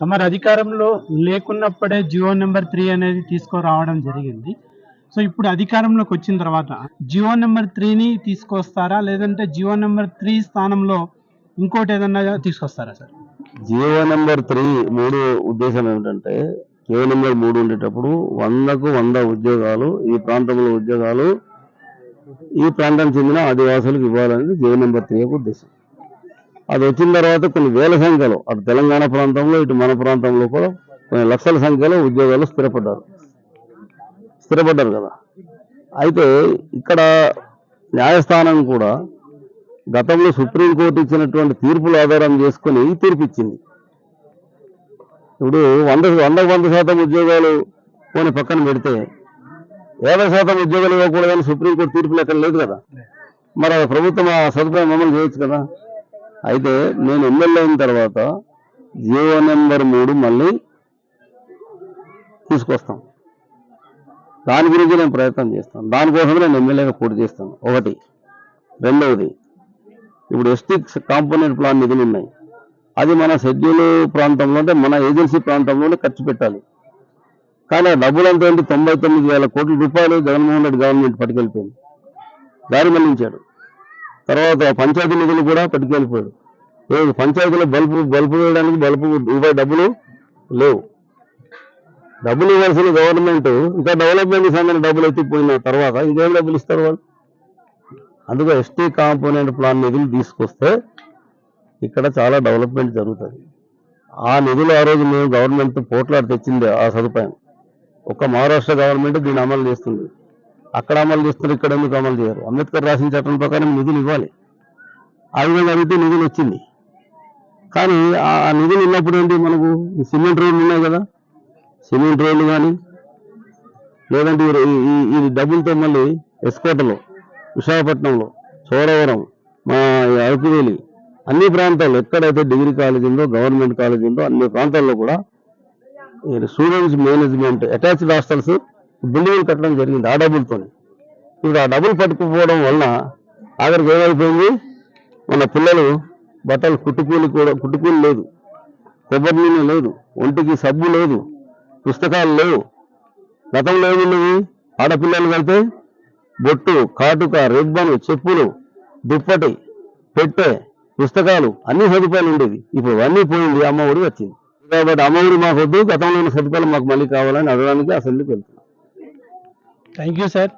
తమరు అధికారంలో లేకున్నప్పుడే Jio number three అనేది తీసుకురావడం జరిగింది. సో ఇప్పుడు అధికారంలోకి వచ్చిన తర్వాత జియో నెంబర్ త్రీని తీసుకొస్తారా? లేదంటే జియో నెంబర్ త్రీ స్థానంలో ఇంకోటి ఏదన్నా తీసుకొస్తారా సార్? జియో నెంబర్ త్రీ మూడు ఉద్దేశం ఏమిటంటే జియో నెంబర్ మూడు ఉండేటప్పుడు వందకు వంద ఉద్యోగాలు ఈ ప్రాంతంలో ఉద్యోగాలు ఈ ప్రాంతానికి చెందిన ఆదివాసులకు ఇవ్వాలనేది జియో నెంబర్ త్రీ యొక్క ఉద్దేశం. అది వచ్చిన తర్వాత కొన్ని వేల సంఖ్యలో అటు తెలంగాణ ప్రాంతంలో ఇటు మన ప్రాంతంలో కూడా కొన్ని లక్షల సంఖ్యలో ఉద్యోగాలు స్థిరపడ్డారు. స్థిరపడ్డారు కదా. అయితే ఇక్కడ న్యాయస్థానం కూడా గతంలో సుప్రీంకోర్టు ఇచ్చినటువంటి తీర్పులు ఆధారం చేసుకుని తీర్పు ఇచ్చింది. ఇప్పుడు వంద వందకు వంద శాతం ఉద్యోగాలు కొన్ని పక్కన పెడితే యాభై శాతం ఉద్యోగాలు ఇవ్వకూడదని సుప్రీంకోర్టు తీర్పులు ఎక్కడ లేదు కదా. మరి ప్రభుత్వం ఆ సదుపాయం మమ్మల్ని చేయొచ్చు కదా. అయితే నేను ఎమ్మెల్యే అయిన తర్వాత జియో నెంబర్ మూడు మళ్ళీ తీసుకొస్తాం. దాని గురించి నేను ప్రయత్నం చేస్తాను. దానికోసం నేను ఎమ్మెల్యేగా పోటీ చేస్తాను. ఒకటి. రెండవది ఇప్పుడు ఎస్టీ కాంపోనెంట్ ప్లాన్ నిధులు ఉన్నాయి. అది మన షెడ్యూల్ ప్రాంతంలో అంటే మన ఏజెన్సీ ప్రాంతంలోనే ఖర్చు పెట్టాలి. కానీ ఆ డబ్బులు ఏంటి? తొంభై తొమ్మిది వేల కోట్ల రూపాయలు జగన్మోహన్ రెడ్డి గవర్నమెంట్ పట్టుకెళ్ళిపోయింది. దారి మళ్ళించాడు తర్వాత పంచాయతీ నిధులు కూడా పట్టుకెళ్ళిపోయాడు. లేదు పంచాయతీలో బల్బు బల్బు వేయడానికి బల్బు రూపాయి డబ్బులు లేవు. డబ్బులు ఇవ్వాల్సిన గవర్నమెంట్ ఇంకా డెవలప్మెంట్ సంబంధించిన డబ్బులు ఎత్తిపోయిన తర్వాత ఇంకేం డబ్బులు ఇస్తారు వాళ్ళు? అందుకే ఎస్టీ కాంపోనెంట్ ప్లాన్ నిధులు తీసుకొస్తే ఇక్కడ చాలా డెవలప్మెంట్ జరుగుతుంది. ఆ నిధులు ఆ రోజు మేము గవర్నమెంట్ పోట్లాడి తెచ్చింది ఆ సదుపాయం. ఒక్క మహారాష్ట్ర గవర్నమెంట్ దీన్ని అమలు చేస్తుంది. అక్కడ అమలు చేస్తున్నారు ఇక్కడ ఎందుకు అమలు చేయరు? అంబేద్కర్ రాసిన చట్టం ప్రకారం నిధులు ఇవ్వాలి. ఆ విధంగా అడిగితే నిధులు వచ్చింది. కానీ ఆ నిధులు ఉన్నప్పుడు ఏంటి మనకు? సిమెంట్ రోడ్లు ఉన్నాయి కదా. సిమెంట్ రోడ్లు కానీ లేదంటే ఈ- ఈ- ఈ డబ్బులతో మళ్ళీ ఎస్కోటలో విశాఖపట్నంలో చోడవరం మా అరకువేలి అన్ని ప్రాంతాల్లో ఎక్కడైతే డిగ్రీ కాలేజ్ ఉందో గవర్నమెంట్ కాలేజ్ ఉందో అన్ని ప్రాంతాల్లో కూడా students management attached hostels building కట్టడం జరిగింది ఆ డబ్బులతో ఇప్పుడు ఆ డబ్బులు పట్టుకుపోవడం వలన ఆఖరికి ఏమైపోయింది? మన పిల్లలు బట్టలు కుట్టుకూలి కూడా కుట్టుకూలు లేదు. కొబ్బరి నూనె లేదు ఒంటికి సబ్బు లేదు పుస్తకాలు లేవు. గతంలో ఏమున్నవి ఆడపిల్లలు అయితే బొట్టు కాటుక రెబ్బను చెప్పులు దుప్పటి పెట్టె పుస్తకాలు అన్ని సదుపాయాలు ఉండేవి. ఇప్పుడు అన్నీ పోయింది అమ్మ ఒడి వచ్చింది. కాబట్టి అమ్మ ఒడి మాకు వద్దు గతంలో ఉన్న సదుపాయాలు మాకు మళ్ళీ కావాలని అడగడానికి అసెంబ్లీకి వెళ్తున్నాం. Thank you sir